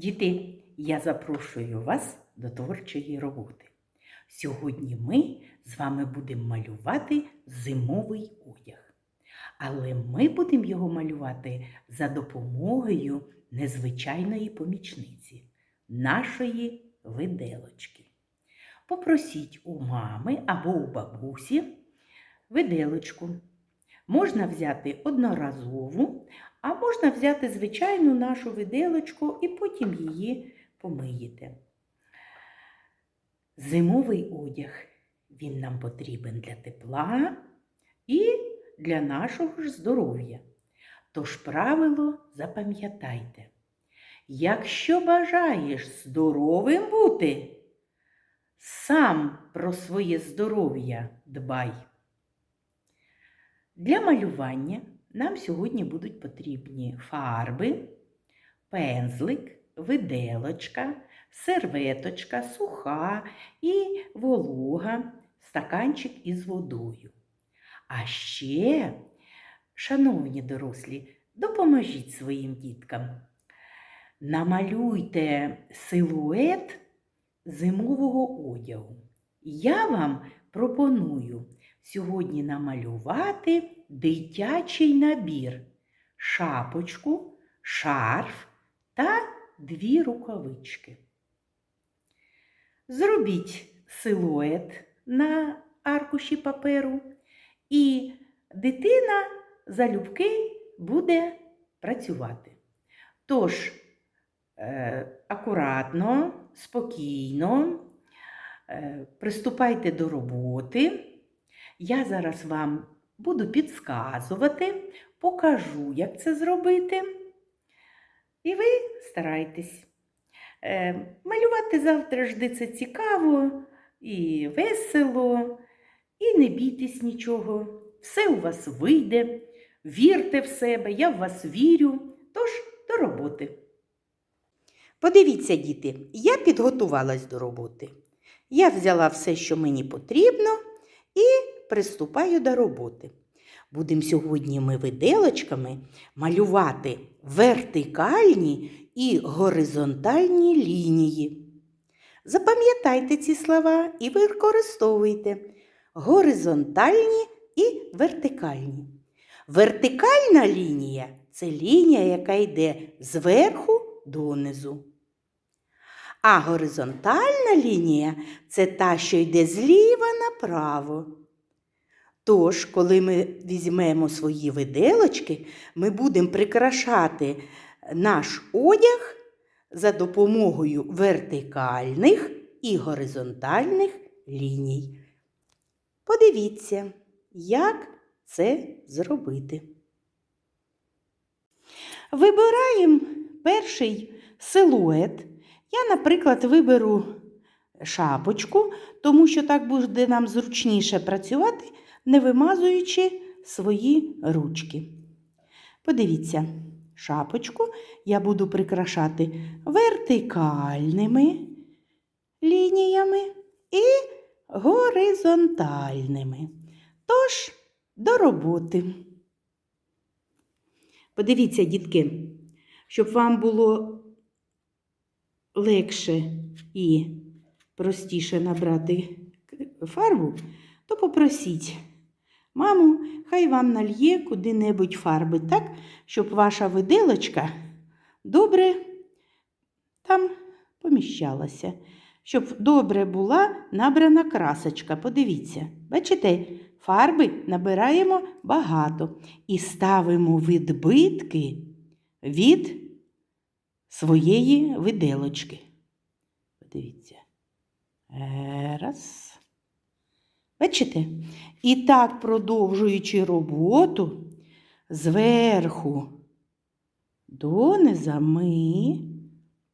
Діти, я запрошую вас до творчої роботи. Сьогодні ми з вами будемо малювати зимовий одяг. Але ми будемо його малювати за допомогою незвичайної помічниці, нашої виделочки. Попросіть у мами або у бабусі виделочку. Можна взяти одноразову, а можна взяти звичайну нашу виделочку і потім її помиєте. Зимовий одяг він нам потрібен для тепла і для нашого ж здоров'я. Тож правило запам'ятайте. Якщо бажаєш здоровим бути, сам про своє здоров'я дбай. Для малювання нам сьогодні будуть потрібні фарби, пензлик, виделочка, серветочка, суха і волога, стаканчик із водою. А ще, шановні дорослі, допоможіть своїм діткам. Намалюйте силует зимового одягу. Я вам пропоную сьогодні намалювати дитячий набір, шапочку, шарф та дві рукавички. Зробіть силует на аркуші паперу, і дитина залюбки буде працювати. Тож, е, акуратно, спокійно, е, приступайте до роботи. Я зараз вам буду підсказувати, покажу, як це зробити. І ви старайтесь. Е, малювати завтра жди це цікаво і весело, і не бійтесь нічого. Все у вас вийде. Вірте в себе, я в вас вірю. Тож до роботи. Подивіться, діти, я підготувалась до роботи. Я взяла все, що мені потрібно, і приступаю до роботи. Будемо сьогодні ми виделочками малювати вертикальні і горизонтальні лінії. Запам'ятайте ці слова і використовуйте горизонтальні і вертикальні. Вертикальна лінія це лінія, яка йде зверху донизу. А горизонтальна лінія це та, що йде зліва направо. Тож, коли ми візьмемо свої виделочки, ми будемо прикрашати наш одяг за допомогою вертикальних і горизонтальних ліній. Подивіться, як це зробити. Вибираємо перший силует. Я, наприклад, виберу шапочку, тому що так буде нам зручніше працювати, не вимазуючи свої ручки. Подивіться, шапочку я буду прикрашати вертикальними лініями і горизонтальними. Тож, до роботи. Подивіться, дітки, щоб вам було легше і простіше набрати фарбу, то попросіть маму, хай вам нальє куди-небудь фарби так, щоб ваша виделочка добре там поміщалася. Щоб добре була набрана красочка. Подивіться, бачите, фарби набираємо багато і ставимо відбитки від своєї виделочки. Подивіться. Е, Раз. Бачите? І так, продовжуючи роботу, зверху дониза ми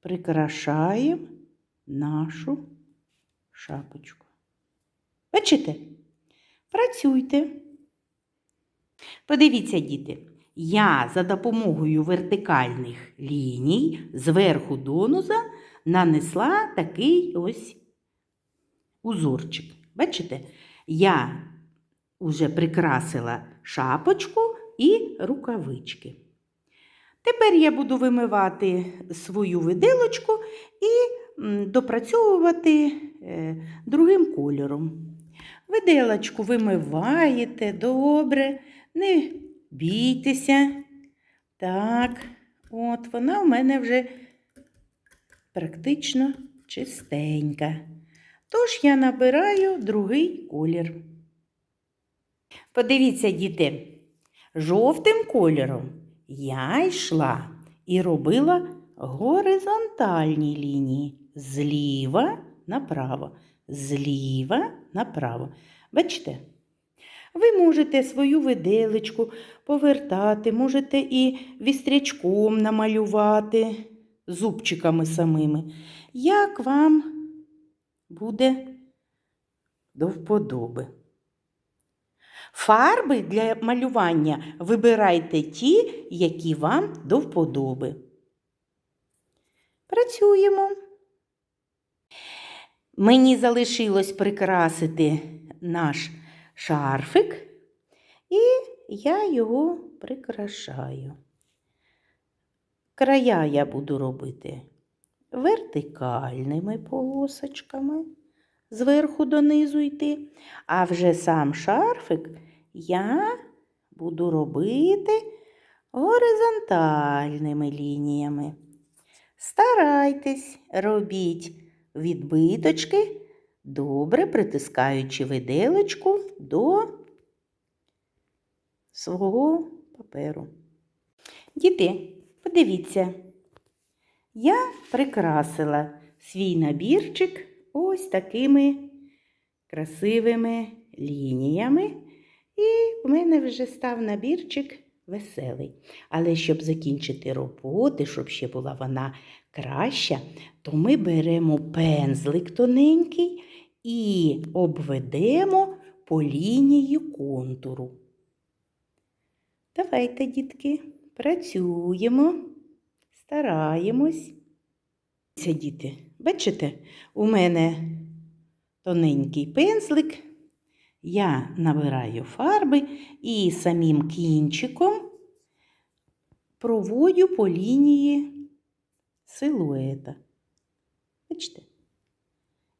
прикрашаємо нашу шапочку. Бачите? Працюйте. Подивіться, діти, я за допомогою вертикальних ліній зверху дониза нанесла такий ось узорчик. Бачите? Я вже прикрасила шапочку і рукавички. Тепер я буду вимивати свою виделочку і допрацьовувати е, другим кольором. Виделочку вимиваєте добре, не бійтеся. Так, от вона у мене вже практично чистенька. Тож я набираю другий колір. Подивіться, діти, жовтим кольором я йшла і робила горизонтальні лінії зліва направо, зліва направо. Бачите? Ви можете свою виделечку повертати, можете і вістрячком намалювати зубчиками самими. Як вам буде до вподоби. Фарби для малювання вибирайте ті, які вам до вподоби. Працюємо. Мені залишилось прикрасити наш шарфик, і я його прикрашаю. Края я буду робити вертикальними полосочками, зверху донизу йти, а вже сам шарфик я буду робити горизонтальними лініями. Старайтесь, робіть відбиточки, добре притискаючи виделочку до свого паперу. Діти, подивіться, я прикрасила свій набірчик ось такими красивими лініями, і в мене вже став набірчик веселий. Але щоб закінчити роботи, щоб ще була вона краща, то ми беремо пензлик тоненький і обведемо по лінії контуру. Давайте, дітки, працюємо, стараємось. Діти, бачите, у мене тоненький пензлик. Я набираю фарби і самим кінчиком проводю по лінії силуета. Бачите?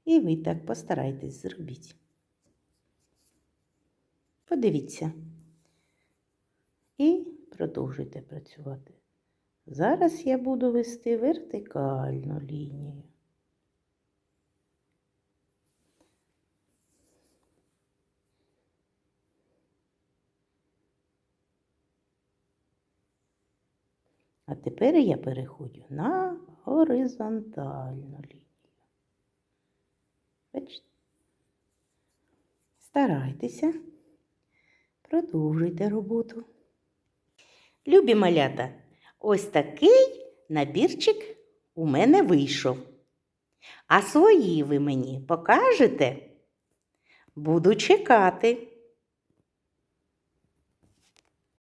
І ви так постарайтесь зробити. Подивіться. І продовжуйте працювати. Зараз я буду вести вертикальну лінію. А тепер я переходжу на горизонтальну лінію. Бачите? Старайтеся, продовжуйте роботу. Любі малята, ось такий набірчик у мене вийшов. А свої ви мені покажете? Буду чекати.